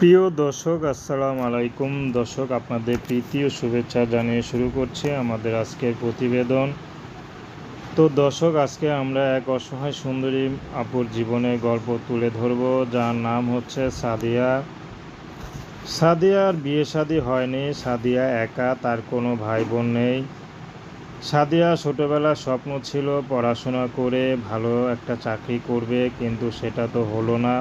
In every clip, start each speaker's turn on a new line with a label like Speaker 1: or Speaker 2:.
Speaker 1: প্রিয় দর্শক, আসসালামু আলাইকুম। দর্শক, আপনাদের প্রীতি শুভেচ্ছা জানিয়ে শুরু করছি আমাদের আজকের প্রতিবেদন। তো দর্শক, আজকে আমরা এক অসহায় সুন্দরী আপুর জীবনের গল্প তুলে ধরব, যার নাম হচ্ছে সাদিয়া। সাদিয়ার বিয়ে শাদী হয়নি, সাদিয়া একা, তার কোনো ভাই বোন নেই। সাদিয়া ছোটোবেলার স্বপ্ন ছিল পড়াশোনা করে ভালো একটা চাকরি করবে, কিন্তু সেটা তো হলো না।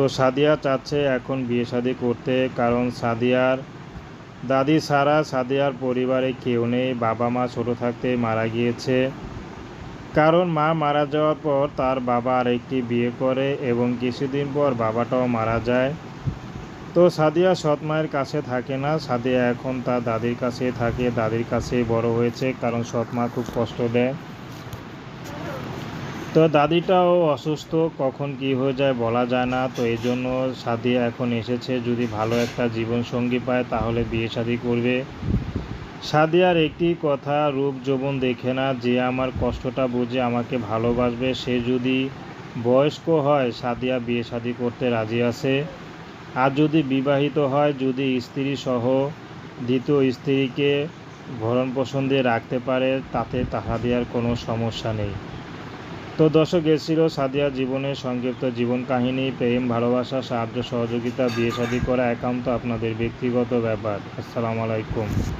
Speaker 1: তো সাদিয়া চাচ্ছে এখন বিয়ে শাদী করতে, কারণ সাদিয়ার দাদি ছাড়া সাদিয়ার পরিবারে কেউ নেই, বাবা মা ছোটো থাকতে মারা গিয়েছে। কারণ মা মারা যাওয়ার পর তার বাবা আরেকটি বিয়ে করে এবং কিছুদিন পর বাবাটাও মারা যায়। তো সাদিয়া সৎ মায়ের কাছে থাকে না, সাদিয়া এখন তার দাদির কাছে থাকে, দাদির কাছেই বড় হয়েছে, কারণ সৎ মা খুব কষ্ট দেয়। তো দাদিটাও অসুস্থ, কখন কি হয়ে যায় বলা যায় না। তো এই জন্য সাদিয়া এখন এসেছে, যদি ভালো একটা জীবনসঙ্গী পায় তাহলে বিয়ে শাদী করবে। সাদিয়ার একটি কথা, রূপ যৌবন দেখে না, যে আমার কষ্টটা বুঝে আমাকে ভালোবাসবে, সে যদি বয়স্ক হয়, সাদিয়া বিয়ে শাদী করতে রাজি আছে। আর যদি বিবাহিত হয়, যদি স্ত্রী সহ দ্বিতীয় স্ত্রীকে ভরণ পোষণ দিয়ে রাখতে পারে, তাতে সাদিয়ার কোনো সমস্যা নেই। তো দর্শক ছিল সাদিয়া জীবনের সংক্ষিপ্ত জীবন কাহিনী। প্রেম, ভালোবাসা, সাহায্য, সহযোগিতা, বিয়ে শাদী করা একান্ত আপনাদের ব্যক্তিগত ব্যাপার। আসসালামু আলাইকুম।